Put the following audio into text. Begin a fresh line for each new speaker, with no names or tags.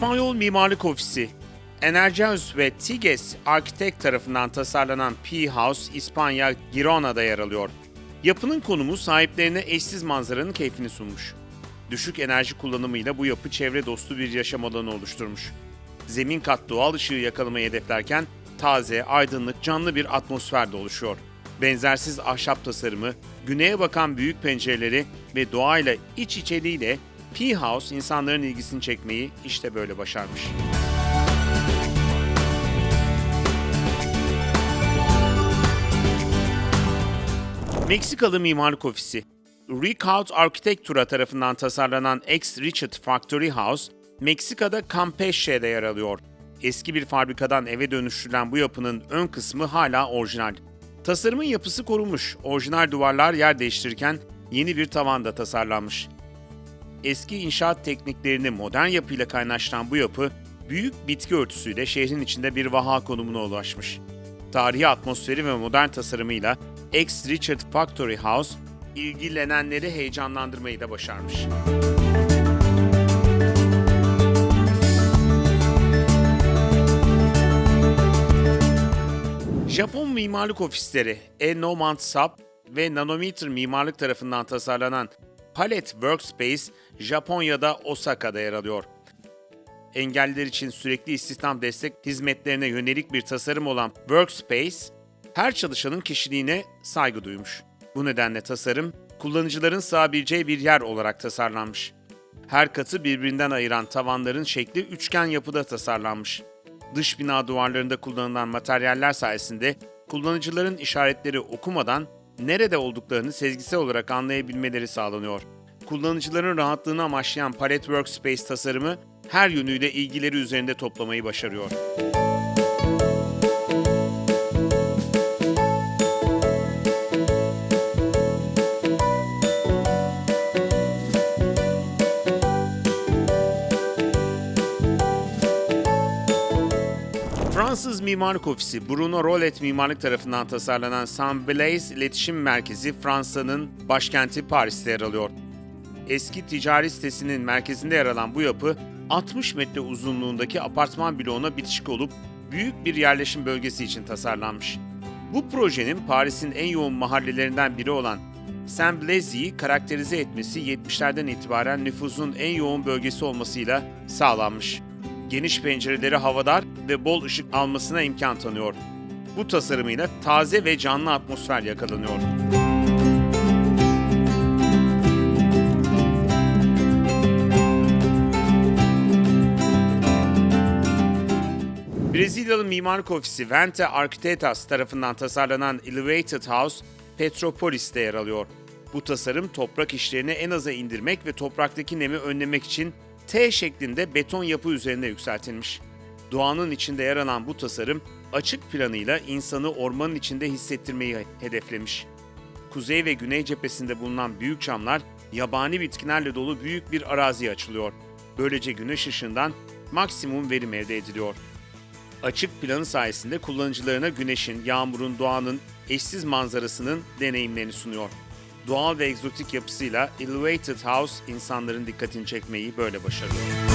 Mimarlık Ofisi Energeus ve Tiges Architect tarafından tasarlanan P House, İspanya, Girona'da yer alıyor. Yapının konumu sahiplerine eşsiz manzaranın keyfini sunmuş. Düşük enerji kullanımıyla bu yapı çevre dostu bir yaşam alanı oluşturmuş. Zemin kat doğal ışığı yakalamayı hedeflerken taze, aydınlık, canlı bir atmosfer de oluşuyor. Benzersiz ahşap tasarımı, güneye bakan büyük pencereleri ve doğayla iç içeliğiyle P House insanların ilgisini çekmeyi işte böyle başarmış. Meksikalı Mimarlık Ofisi Ricaut Architectura tarafından tasarlanan X Richard Factory House, Meksika'da Campeche'de yer alıyor. Eski bir fabrikadan eve dönüştürülen bu yapının ön kısmı hala orijinal. Tasarımın yapısı korunmuş, orijinal duvarlar yer değiştirirken yeni bir tavan da tasarlanmış. Eski inşaat tekniklerini modern yapıyla kaynaştıran bu yapı, büyük bitki örtüsüyle şehrin içinde bir vaha konumuna ulaşmış. Tarihi atmosferi ve modern tasarımıyla X Richard Factory House, ilgilenenleri heyecanlandırmayı da başarmış. Japon mimarlık ofisleri Enomant Sub ve Nanometer Mimarlık tarafından tasarlanan Palette Workspace, Japonya'da Osaka'da yer alıyor. Engelliler için sürekli istihdam destek hizmetlerine yönelik bir tasarım olan Workspace, her çalışanın kişiliğine saygı duymuş. Bu nedenle tasarım, kullanıcıların sığabileceği bir yer olarak tasarlanmış. Her katı birbirinden ayıran tavanların şekli üçgen yapıda tasarlanmış. Dış bina duvarlarında kullanılan materyaller sayesinde kullanıcıların işaretleri okumadan nerede olduklarını sezgisel olarak anlayabilmeleri sağlanıyor. Kullanıcıların rahatlığını amaçlayan Palette Workspace tasarımı her yönüyle ilgileri üzerinde toplamayı başarıyor. Fransız Mimarlık Ofisi Bruno Rollet Mimarlık tarafından tasarlanan Saint Blaise İletişim Merkezi Fransa'nın başkenti Paris'te yer alıyor. Eski ticari sitesinin merkezinde yer alan bu yapı 60 metre uzunluğundaki apartman bloğuna bitişik olup büyük bir yerleşim bölgesi için tasarlanmış. Bu projenin Paris'in en yoğun mahallelerinden biri olan Saint Blaise'yi karakterize etmesi 70'lerden itibaren nüfusun en yoğun bölgesi olmasıyla sağlanmış. Geniş pencereleri havadar ve bol ışık almasına imkan tanıyor. Bu tasarımıyla taze ve canlı atmosfer yakalanıyor. Brezilyalı mimarlık ofisi Vente Arquitetas tarafından tasarlanan Elevated House, Petropolis'te yer alıyor. Bu tasarım toprak işlerini en aza indirmek ve topraktaki nemi önlemek için T şeklinde beton yapı üzerine yükseltilmiş. Doğanın içinde yer alan bu tasarım açık planıyla insanı ormanın içinde hissettirmeyi hedeflemiş. Kuzey ve güney cephesinde bulunan büyük camlar yabani bitkilerle dolu büyük bir araziye açılıyor. Böylece güneş ışığından maksimum verim elde ediliyor. Açık planı sayesinde kullanıcılarına güneşin, yağmurun, doğanın eşsiz manzarasının deneyimlerini sunuyor. Doğal ve egzotik yapısıyla Elevated House insanların dikkatini çekmeyi böyle başarıyor.